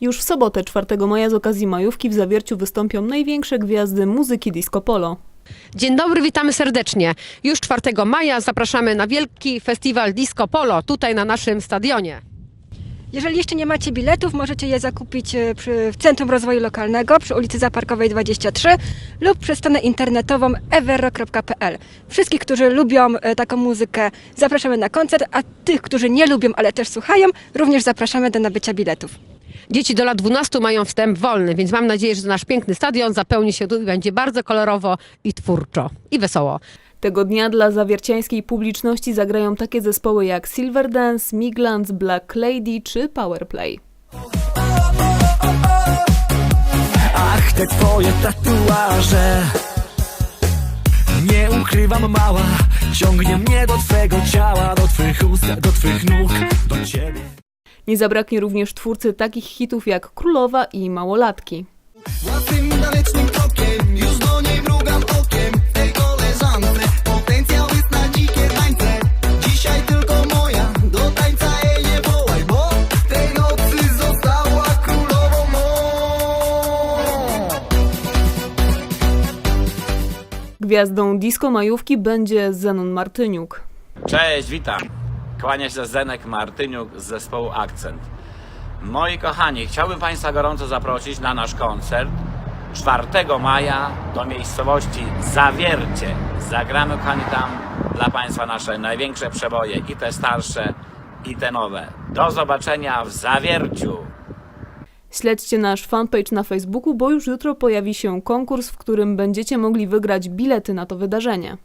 Już w sobotę 4 maja z okazji majówki w Zawierciu wystąpią największe gwiazdy muzyki disco polo. Dzień dobry, witamy serdecznie. Już 4 maja zapraszamy na wielki festiwal Disco Polo tutaj na naszym stadionie. Jeżeli jeszcze nie macie biletów, możecie je zakupić e, przy, w Centrum Rozwoju Lokalnego przy ulicy Zaparkowej 23 lub przez stronę internetową everro.pl. Wszystkich, którzy lubią e, taką muzykę, zapraszamy na koncert, a tych, którzy nie lubią, ale też słuchają, również zapraszamy do nabycia biletów. Dzieci do lat 12 mają wstęp wolny, więc mam nadzieję, że nasz piękny stadion zapełni się tu i będzie bardzo kolorowo i twórczo i wesoło. Tego dnia dla zawierciańskiej publiczności zagrają takie zespoły jak Silverdance, Miglans, Black Lady czy Powerplay. Ach, te twoje tatuaże Nie ukrywam mała Ciągnie mnie do twego ciała Do twych ust, do twych nóg Do ciebie Nie zabraknie również twórcy takich hitów jak Królowa i Małolatki. Łatwym tanecznym krokiem Już do niej mrugam okiem W tej koleżance Potencjał jest na dzikie tańce Dzisiaj tylko moja Do tańca jej nie wołaj Bo tej nocy została królową mą Gwiazdą disco majówki będzie Zenon Martyniuk. Cześć, witam. Kłania się Zenek Martyniuk z zespołu Akcent. Moi kochani, chciałbym Państwa gorąco zaprosić na nasz koncert 4 maja do miejscowości Zawiercie. Zagramy, kochani, tam dla Państwa nasze największe przeboje, i te starsze, i te nowe. Do zobaczenia w Zawierciu. Śledźcie nasz fanpage na Facebooku, bo już jutro pojawi się konkurs, w którym będziecie mogli wygrać bilety na to wydarzenie.